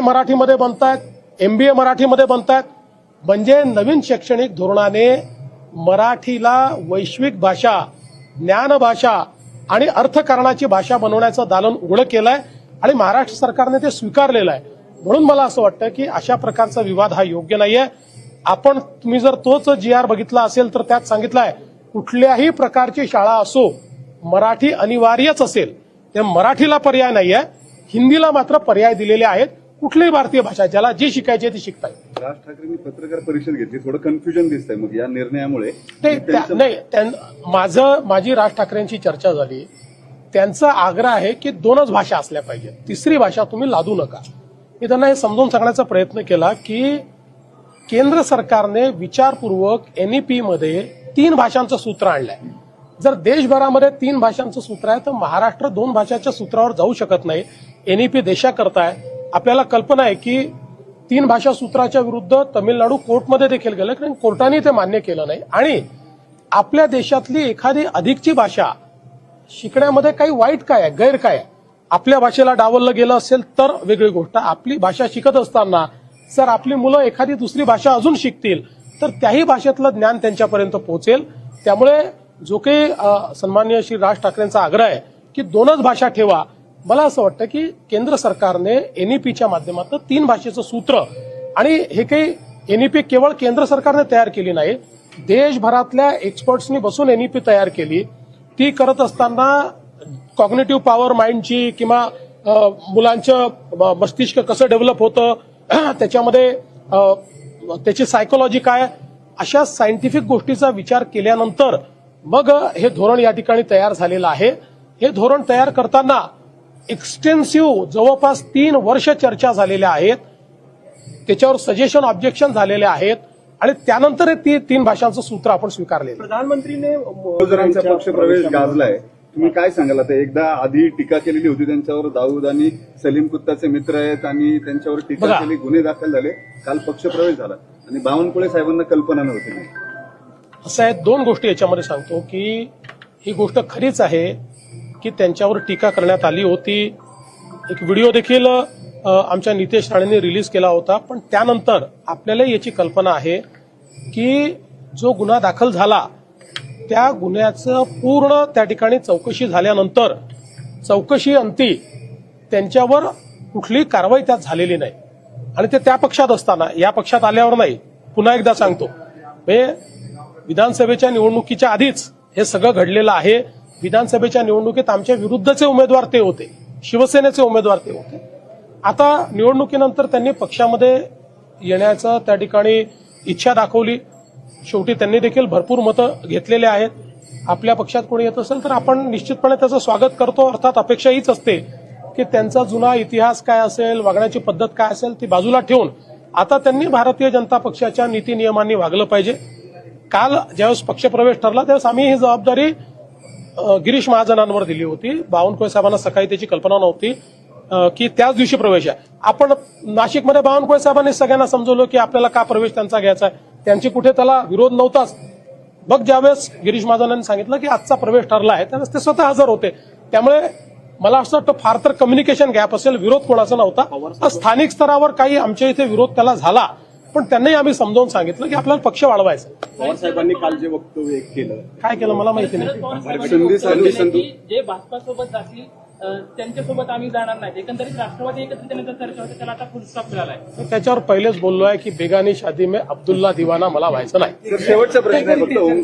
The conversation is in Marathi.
मराठीमध्ये बनतायत एमबीए मराठीमध्ये बनतायत. म्हणजे नवीन शैक्षणिक धोरणाने मराठीला वैश्विक भाषा ज्ञानभाषा आणि अर्थकारणाची भाषा बनवण्याचं दालन उघडं केलंय आणि महाराष्ट्र सरकारने ते स्वीकारलेलं आहे. म्हणून मला असं वाटतं की अशा प्रकारचा विवाद हा योग्य नाहीये. आपण तुम्ही जर तोच जी आर बघितला असेल तर त्यात सांगितलंय कुठल्याही प्रकारची शाळा असो मराठी अनिवार्यच असेल. ते मराठीला पर्याय नाहीये. हिंदीला मात्र पर्याय दिलेले आहेत. कुठलीही भारतीय भाषा ज्याला जी शिकायची आहे ती शिकता येईल राज ठाकरेंनी पत्रकार परिषद घेतली. थोडं कन्फ्युजन दिसतंय मग या निर्णयामुळे. नाही माझं माझी राज ठाकरेंची चर्चा झाली. त्यांचा आग्रह आहे की दोनच भाषा असल्या पाहिजेत. तिसरी भाषा तुम्ही लादू नका. मी त्यांना हे समजून सांगण्याचा प्रयत्न केला की केंद्र सरकारने विचारपूर्वक एनईपी मध्ये तीन भाषांचं सूत्र आणलंय. जर देशभरामध्ये तीन भाषांचं सूत्र आहे तर महाराष्ट्र दोन भाषाच्या सूत्रावर जाऊ शकत नाही. एनईपी देशाकरता आहे. आपल्याला कल्पना आहे की तीन भाषा सूत्राच्या विरुद्ध तमिळनाडू कोर्टमध्ये देखील गेलं कारण कोर्टाने ते मान्य केलं नाही. आणि आपल्या देशातली एखादी अधिकची भाषा शिकण्यामध्ये काही वाईट काय आहे गैर काय आहे? आपल्या भाषेला डावललं गेलं असेल तर वेगळी गोष्ट. आपली भाषा शिकत असताना जर आपली मुलं एखादी दुसरी भाषा अजून शिकतील तर त्याही भाषेतलं ज्ञान त्यांच्यापर्यंत पोहोचेल. त्यामुळे जो काही अ, सन्माननीय श्री राज ठाकरेंचा आग्रह आहे की दोनच भाषा ठेवा. मला असं वाटतं की केंद्र सरकारने एनईपीच्या माध्यमातून तीन भाषेचं सूत्र आणि हे काही एनईपी केवळ केंद्र सरकारने तयार केली नाही देशभरातल्या एक्सपर्ट्सनी बसून एनईपी तयार केली ती करत असताना कॉग्नेटिव्ह पॉवर माइंडची किंवा मुलांचं मस्तिष्क कसं डेव्हलप होतं त्याच्यामध्ये त्याची सायकोलॉजी काय अशा सायंटिफिक गोष्टीचा विचार केल्यानंतर मग हे धोरण या ठिकाणी तयार झालेलं आहे. हे धोरण तयार करताना एक्सटेन्सिव्ह जवळपास तीन वर्ष चर्चा झालेल्या आहेत. त्याच्यावर सजेशन ऑब्जेक्शन झालेले आहेत. आणि त्यानंतर हे ती तीन भाषांचं सूत्र आपण स्वीकारलेलं आहे. प्रधानमंत्री ने जणांचा पक्ष प्रवेश गाजलाय. तुम्ही काय सांगाल आता? एकदा आधी टीका केलेली होती त्यांच्यावर दाऊद आणि सलीम कुत्ताचे मित्र आहेत आणि त्यांच्यावर टीका. केली गुन्हे दाखल झाले. काल पक्ष प्रवेश झाला. आणि बावनकुळे साहेबांना कल्पना नव्हती. असं आहे दोन गोष्टी याच्यामध्ये सांगतो की ही गोष्ट खरीच आहे. की त्यांच्यावर टीका करण्यात आली होती. एक व्हिडिओ देखील आमच्या नितेश राणेंनी रिलीज केला होता. पण त्यानंतर आपल्याला याची कल्पना आहे की जो गुन्हा दाखल झाला त्या गुन्ह्याचं पूर्ण त्या ठिकाणी चौकशी झाल्यानंतर चौकशी अंती त्यांच्यावर कुठली कारवाई त्यात झालेली नाही. आणि ते त्या पक्षात असताना या पक्षात आल्यावर नाही. पुन्हा एकदा सांगतो. हे विधानसभेच्या निवडणुकीच्या आधीच हे सगळं घडलेलं आहे. विधानसभेच्या निवडणुकीत आमच्या विरुद्धचे उमेदवार ते होते. शिवसेनेचे उमेदवार ते होते. आता निवडणुकीनंतर त्यांनी पक्षामध्ये येण्याचं त्या ठिकाणी इच्छा दाखवली. शेवटी त्यांनी देखील भरपूर मतं घेतलेले आहेत. आपल्या पक्षात कोणी येत असेल तर आपण निश्चितपणे त्याचं स्वागत करतो. अर्थात अपेक्षा हीच असते की त्यांचा जुना इतिहास काय असेल वागण्याची पद्धत काय असेल ती बाजूला ठेवून आता त्यांनी भारतीय जनता पक्षाच्या नीती नियमांनी वागलं पाहिजे. काल ज्यावेळेस पक्षप्रवेश ठरला त्यावेळेस आम्ही ही जबाबदारी गिरीश महाजनांवर दिली होती. बावनकुळे साहेबांना सकाळी त्याची कल्पना नव्हती की त्याच दिवशी प्रवेश आहे. आपण नाशिकमध्ये बावनकुळे साहेबांनी सगळ्यांना समजवलं की आपल्याला का प्रवेश त्यांचा घ्यायचा आहे. त्यांची कुठे त्याला विरोध नव्हताच. मग ज्यावेळेस गिरीश महाजनांनी सांगितलं की आजचा प्रवेश ठरला आहे त्यावेळेस ते स्वतः हजर होते. त्यामुळे मला असं वाटतं फार तर कम्युनिकेशन गॅप असेल विरोध कोणाचा नव्हता. स्थानिक स्तरावर काही आमच्या इथे विरोध त्याला झाला. पण त्यांनाही आम्ही समजावून सांगितलं की आपल्याला पक्ष वाढवायचा. आहे. पवार साहेबांनी काल जे वक्तव्य केलं. काय केलं मला माहिती नाही. संधी संधी. की जे भाजपा सोबत जातील अ, त्यांच्यासोबत आम्ही जाणार नाही. एकंदरीत राष्ट्रवादी चर्चा होती त्याला आता फुल स्टॉप मिळालाय मी त्याच्यावर पहिलेच बोललो आहे की बेगानी शादी में अब्दुल्ला दिवाना मला व्हायचं नाही. तर शेवटचा प्रश्न आहे फक्त ओंकार